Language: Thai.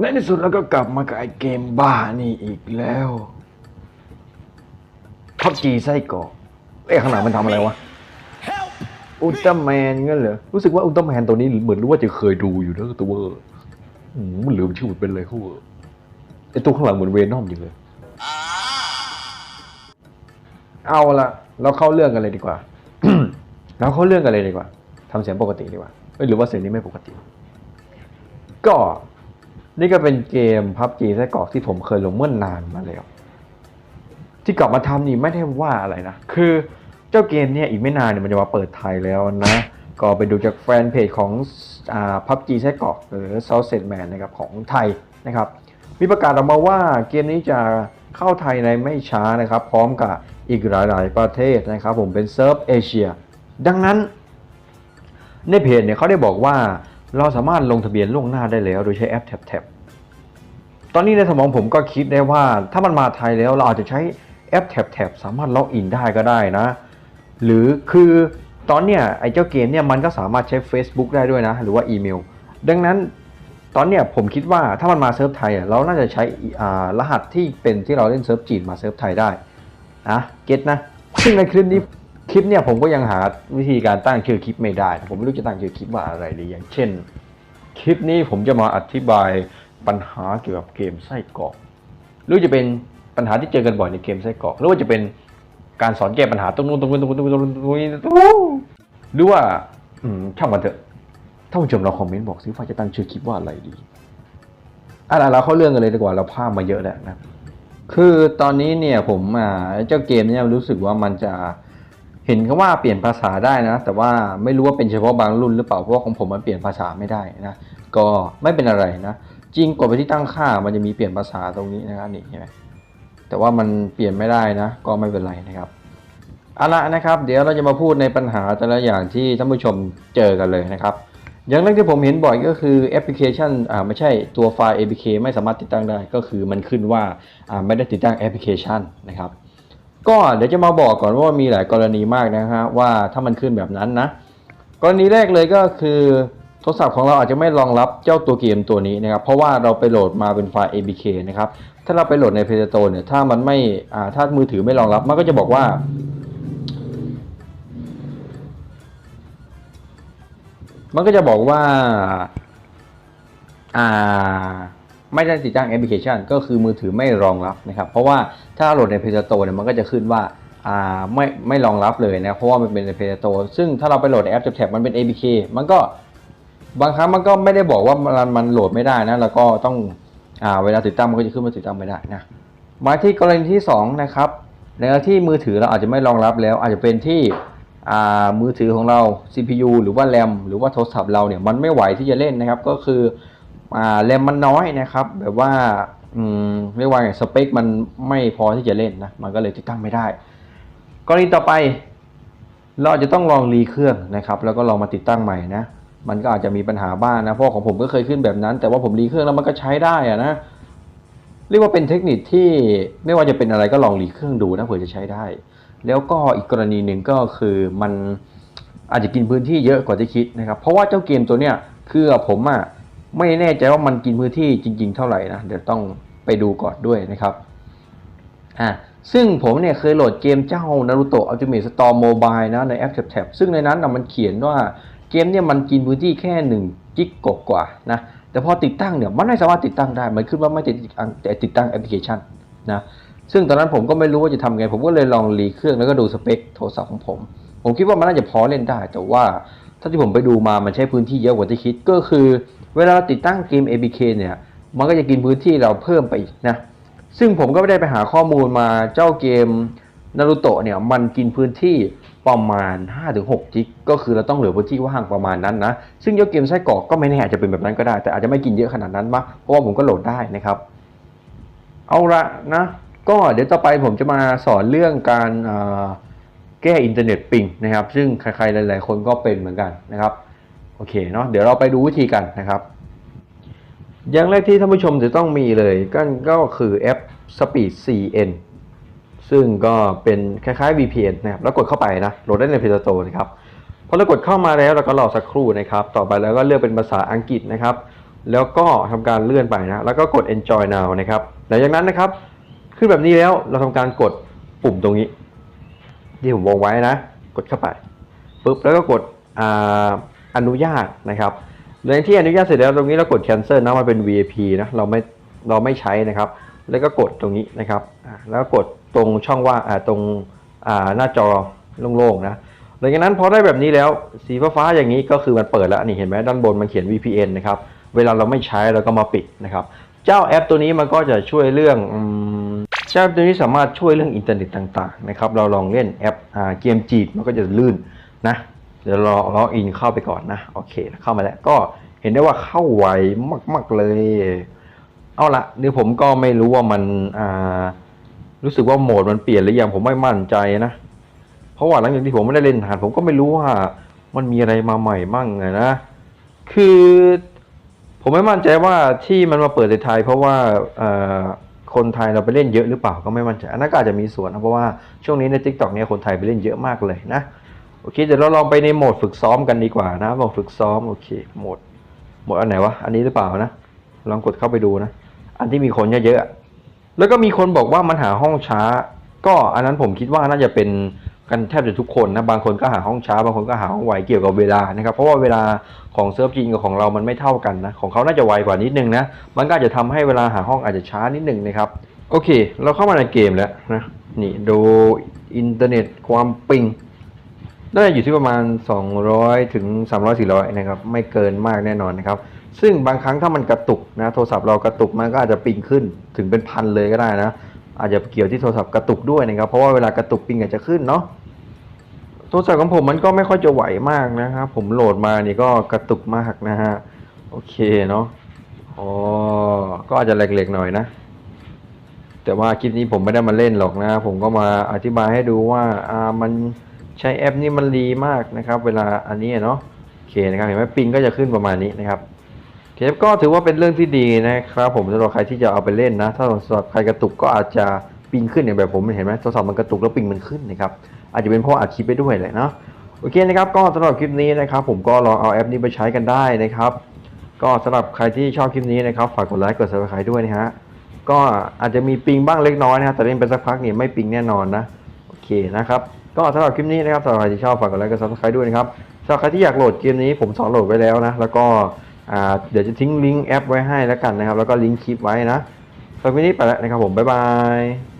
ในที่สุดแล้วก็กลับมากับไอเกมบ้านี่อีกแล้วพับจีไส้กรอกเอ้ยข้างหลังมันทำอะไรวะ อุลตร้าแมนงั้นเหรอ รู้สึกว่าอุลตร้าแมนตัวนี้เหมือนรู้ว่าจะเคยดูอยู่นะตัวเวอืมมันลืมชื่อมันเป็นอะไรเขาอะไอตัวข้างหลังเหมือนเวนอมอยู่เลย เอาละเราเข้าเรื่องกันเลยดีกว่า เราเข้าเรื่องกันเลยดีกว่าทำเสียงปกติดีกว่าเอ้ยหรือว่าเสียงนี้ไม่ปกติ ก็ นี่ก็เป็นเกมพับจีไส้กรอกที่ผมเคยลงเมื่อนานมาแล้ว ที่กลับมาทำนี่ไม่ได้ว่าอะไรนะ คือเจ้าเกมเนี่ยอีกไม่นานเนี่ยมันจะมาเปิดไทยแล้วนะ ก็ไปดูจากแฟนเพจของพับจีไส้กรอกหรือ South Set Man นะครับของไทยนะครับ มีประกาศออกมาว่าเกมนี้จะเข้าไทยในไม่ช้านะครับ พร้อมกับอีกหลาย ๆ ประเทศนะครับ ผมเป็นเซิร์ฟเอเชีย ดังนั้นในเพจเนี่ยเขาได้บอกว่าเราสามารถลงทะเบียนล่วงหน้าได้แล้ว โดยใช้แอปแท็บ ตอนนี้ในสมองผมก็คิดได้ว่าถ้ามันมาไทยแล้วเราอาจจะใช้แอปแท็บๆสามารถล็อกอินได้ก็ได้นะ หรือคือตอนเนี้ยไอ้เจ้าเกมเนี่ยมันก็สามารถใช้ Facebook ได้ด้วยนะ หรือว่าอีเมล ดังนั้นตอนเนี้ยผมคิดว่าถ้ามันมาเซิร์ฟไทยเราน่าจะใช้รหัสที่เป็นที่เราเล่นเซิร์ฟจีนมาเซิร์ฟไทยได้นะเก็ตนะซึ่งในคลิปนี้คลิปเนี่ยผมก็ยังหาวิธีการตั้งชื่อคลิปไม่ได้ ผมไม่รู้จะตั้งชื่อคลิปว่าอะไรดีอย่างเช่น คลิปนี้ผมจะมาอธิบาย ปัญหาเกี่ยวกับเกมไส้กรอกหรือจะเป็นปัญหาที่เจอกันบ่อยในเกมไส้กรอกหรือว่าจะเป็นการสอนแก้ปัญหาตรงนู้นตรงนู้นตรงนู้นตรงนู้นตรงนู้หรือว่าช่างมันเถอะท่านผู้ชมเราคอมเมนต์บอกสิว่าจะตั้งชื่อคลิปว่าอะไรดีอะเราเข้าเรื่องกันเลยดีกว่าเราพามาเยอะแล้วนะคือตอนนี้เนี่ยผมอ่าเจ้าเกมเนี่ยรู้สึกว่ามันจะเห็นเขาว่าเปลี่ยนภาษาได้นะ แต่ว่าไม่รู้ว่าเป็นเฉพาะบางรุ่นหรือเปล่าเพราะว่าของผมมันเปลี่ยนภาษาไม่ได้นะก็ไม่เป็นอะไรนะ จริงกดไปที่ตั้งค่ามันจะมีเปลี่ยนภาษาตรงนี้นะครับนี่เห็นไหมแต่ว่ามันเปลี่ยนไม่ได้นะ ก็ไม่เป็นไรนะครับเอาละนะครับ เดี๋ยวเราจะมาพูดในปัญหาแต่ละอย่างที่ท่านผู้ชมเจอกันเลยนะครับ อย่างแรกที่ผมเห็นบ่อยก็คือแอปพลิเคชันอ่าไม่ใช่ตัวไฟล์ APK ไม่สามารถติดตั้งได้ก็คือมันขึ้นว่าอ่าไม่ได้ติดตั้งแอปพลิเคชันนะครับก็เดี๋ยวจะมาบอกก่อนว่ามีหลายกรณีมากนะฮะว่าถ้ามันขึ้นแบบนั้นนะกรณีแรกเลยก็คือ โทรศัพท์ของเราอาจจะไม่รองรับเจ้าตัวเกมตัวนี้นะครับ เพราะว่าเราไปโหลดมาเป็นไฟล์ APK นะครับ ถ้าเราไปโหลดใน Play Store เนี่ย ถ้ามันไม่อ่าถ้ามือถือไม่รองรับ มันก็จะบอกว่า มันก็จะบอกว่า อ่า ไม่ได้ติดตั้งแอปพลิเคชัน ก็คือมือถือไม่รองรับนะครับ เพราะว่าถ้าโหลดใน Play Store เนี่ย มันก็จะขึ้นว่าอ่าไม่ไม่รองรับเลยนะ เพราะว่ามันเป็นใน Play Store ซึ่งถ้าเราไปโหลดในแอปแท็บมันเป็น APK มันก็ บางครั้งมันก็ไม่ได้บอกว่ามันมันโหลดไม่ได้นะ แล้วก็ต้องอ่าเวลาติดตั้งมันก็จะขึ้นว่าติดตั้งไม่ได้นะมาที่กรณีที่สองนะครับในที่มือถือเราอาจจะไม่รองรับแล้ว อาจจะเป็นที่อ่ามือถือของเรา CPU หรือว่าแรมหรือว่าโทรศัพท์เราเนี่ยมันไม่ไหวที่จะเล่นนะครับ ก็คืออ่าแรมมันน้อยนะครับ แบบว่าอืมเรียกว่าไงสเปคมันไม่พอที่จะเล่นนะมันก็เลยติดตั้งไม่ได้ กรณีต่อไป เราจจะต้องลองรีเครื่องนะครับ แล้วก็ลองมาติดตั้งใหม่นะ มันก็อาจจะมีปัญหาบ้างนะเพราะของผมก็เคยขึ้นแบบนั้น แต่ว่าผมรีเครื่องแล้วมันก็ใช้ได้อะนะเรียกว่าเป็นเทคนิคที่ไม่ว่าจะเป็นอะไรก็ลองรีเครื่องดูนะเผื่อจะใช้ได้ แล้วก็อีกกรณีหนึ่งก็คือมันอาจจะกินพื้นที่เยอะกว่าที่คิดนะครับเพราะว่าเจ้าเกมตัวเนี้ยคือผมอะไม่แน่ใจว่ามันกินพื้นที่จริง ๆ เท่าไหร่นะเดี๋ยวต้องไปดูก่อนด้วยนะครับอะซึ่งผมเนี่ยเคยโหลดเกมเจ้า Naruto Ultimate Storm Mobile นะในแอป TapTap ซึ่งในนั้นนะมันเขียนว่า เกมเนี่ยมันกินพื้นที่แค่1กิกกว่านะ แต่พอติดตั้งเนี่ยมันไม่สามารถติดตั้งได้ มันขึ้นว่าไม่ติดแต่ติดตั้งแอปพลิเคชันนะ ซึ่งตอนนั้นผมก็ไม่รู้ว่าจะทำไง ผมก็เลยลองรีเครื่องแล้วก็ดูสเปคโทรศัพท์ของผม ผมคิดว่ามันน่าจะพอเล่นได้ แต่ว่าถ้าที่ผมไปดูมา มันใช้พื้นที่เยอะกว่าที่คิด ก็คือ เวลาเราติดตั้งเกม APK เนี่ย มันก็จะกินพื้นที่เราเพิ่มไปอีกนะ ซึ่งผมก็ไม่ได้ไปหาข้อมูลมา เจ้าเกมนารูโตะเนี่ย มันกินพื้นที่ ประมาณ 5-6จิกก็คือเราต้องเหลือพื้นที่ว่างประมาณนั้นนะ ซึ่งเจ้าเกมไส้กรอกก็ไม่แน่อาจจะเป็นแบบนั้นก็ได้ แต่อาจจะไม่กินเยอะขนาดนั้นมะเพราะว่าผมก็โหลดได้นะครับ เอาละนะ ก็เดี๋ยวต่อไปผมจะมาสอนเรื่องการแก้อินเทอร์เน็ตปิงนะครับ ซึ่งใครๆหลาย ๆ คนก็เป็นเหมือนกันนะครับ โอเคเนาะเดี๋ยวเราไปดูวิธีกันนะครับ อย่างแรกที่ท่านผู้ชมจะต้องมีเลยก็ก็คือแอป Speed CN ซึ่งก็เป็นคล้ายๆ VPN นะครับแล้วกดเข้าไปนะโหลดได้ใน Play Store นะครับพอเรากดเข้ามาแล้วเราก็รอสักครู่นะครับ ต่อไปแล้วก็เลือกเป็นภาษาอังกฤษนะครับ แล้วก็ทำการเลื่อนไปนะ แล้วก็กด enjoy now นะครับหลังจากนั้นนะครับ ขึ้นแบบนี้แล้วเราทำการกดปุ่มตรงนี้ ที่ผมวงไว้นะ กดเข้าไปปุ๊บแล้วก็กดออนุญาตนะครับหลังจากที่อนุญาตเสร็จแล้วตรงนี้เรากด cancel นะมันเป็น VIP นะเราไม่เราไม่ใช้นะครับ แล้วก็กดตรงนี้นะครับแล้วก็กด ตรงช่องว่างตรงหน้าจอโล่งๆนะหลังจากนั้นพอได้แบบนี้แล้วสีฟ้าๆอย่างนี้ก็คือมันเปิดแล้วนี่เห็นไหมด้านบนมันเขียน VPN นะครับเวลาเราไม่ใช้เราก็มาปิดนะครับ เจ้าแอปตัวนี้มันก็จะช่วยเรื่องเจ้าแอปตัวนี้สามารถช่วยเรื่องอินเทอร์เน็ตต่างๆนะครับเราลองเล่นแอปอเกมจีบมันก็จะลื่นนะเดี๋ยวรอล็อกอินเข้าไปก่อนนะโอเคเข้ามาแล้วก็เห็นได้ว่าเข้าไวมาก ๆเลย เอาละนี่ผมก็ไม่รู้ว่ามันอ่า รู้สึกว่าโหมดมันเปลี่ยนหรือยังผมไม่มั่นใจนะ เพราะว่าหลังจากที่ผมไม่ได้เล่นนานผมก็ไม่รู้ว่ามันมีอะไรมาใหม่มั่งไงนะ คือผมไม่มั่นใจว่าที่มันมาเปิดในไทย เพราะว่าคนไทยเราไปเล่นเยอะหรือเปล่าก็ไม่มั่นใจอันนั้นก็อาจจะมีส่วนนะเพราะว่าช่วงนี้ใน t ิ k t o k เนี่ยคนไทยไปเล่นเยอะมากเลยนะโอเคเดี๋ยวเราลองไปในโหมดฝึกซ้อมกันดีกว่านะโหมดฝึกซ้อมโอเคโหมดโหมดอันไหนวะอันนี้หรือเปล่านะลองกดเข้าไปดูนะ อันที่มีคนเยอะๆอะ แล้วก็มีคนบอกว่ามันหาห้องช้า ก็อันนั้นผมคิดว่าน่าจะเป็นกันแทบจะทุกคนนะบางคนก็หาห้องช้า บางคนก็หาห้องไวเกี่ยวกับเวลานะครับ เพราะว่าเวลาของเซิร์ฟจีนกับของเรามันไม่เท่ากันนะของเขาน่าจะไวกว่านิดนึงนะมันก็อาจจะทำให้เวลาหาห้องอาจจะช้านิดนึงนะครับโอเค เราเข้ามาในเกมแล้วนะนี่ดูอินเทอร์เน็ตความปิงน่าจะอยู่ที่ประมาณ 200 ถึง 300 400 นะครับ ไม่เกินมากแน่นอนนะครับ ซึ่งบางครั้งถ้ามันกระตุกนะโทรศัพท์เรากระตุกมันก็อาจจะปิงขึ้นถึงเป็นพันเลยก็ได้นะ อาจจะเกี่ยวที่โทรศัพท์กระตุกด้วยนะครับเพราะว่าเวลากระตุกปิงอาจจะขึ้นเนาะโทรศัพท์ของผมมันก็ไม่ค่อยจะไหวมากนะครับผมโหลดมานี่ก็กระตุกมากนะฮะโอเคเนาะอ๋อก็อาจจะเล็กๆหน่อยนะ แต่ว่าคลิปนี้ผมไม่ได้มาเล่นหรอกนะ ผมก็มาอธิบายให้ดูว่าอ่ามันใช้แอปนี้มันดีมากนะครับ เวลาอันนี้เนาะโอเคนะครับเห็นไหมปิงก็จะขึ้นประมาณนี้นะครับ โอเคก็ถือว่าเป็นเรื่องที่ดีนะครับผมสำหรับใครที่จะเอาไปเล่นนะ ถ้าสำหรับใครกระตุกก็อาจจะปิงขึ้นอย่างแบบผมเห็นไหมโทรศัพท์มันกระตุกแล้วปิงมันขึ้นนะครับอาจจะเป็นเพราะอัดคลิปไปด้วยแหละเนาะโอเคนะครับก็สำหรับคลิปนี้นะครับ ผมก็ลองเอาแอปนี้ไปใช้กันได้นะครับ ก็สำหรับใครที่ชอบคลิปนี้นะครับฝากกดไลค์กด subscribe ด้วยนะฮะก็อาจจะมีปิงบ้างเล็กน้อยนะครับแต่เล่นไปสักพักเนี่ยไม่ปิงแน่นอนนะโอเคนะครับก็สำหรับคลิปนี้นะครับสำหรับใครที่ชอบฝากกดไลค์กด subscribe ด้วยนะครับสำหรับใครที่อยากโหลดเกมนี้ผมสอนโหลดไว้แล้วนะแล้วก็ เดี๋ยวจะทิ้งลิงก์แอปไว้ให้แล้วกันนะครับ แล้วก็ลิงก์คลิปไว้นะสำหรับคลิปนี้ไปแล้วนะครับผมบ๊ายบาย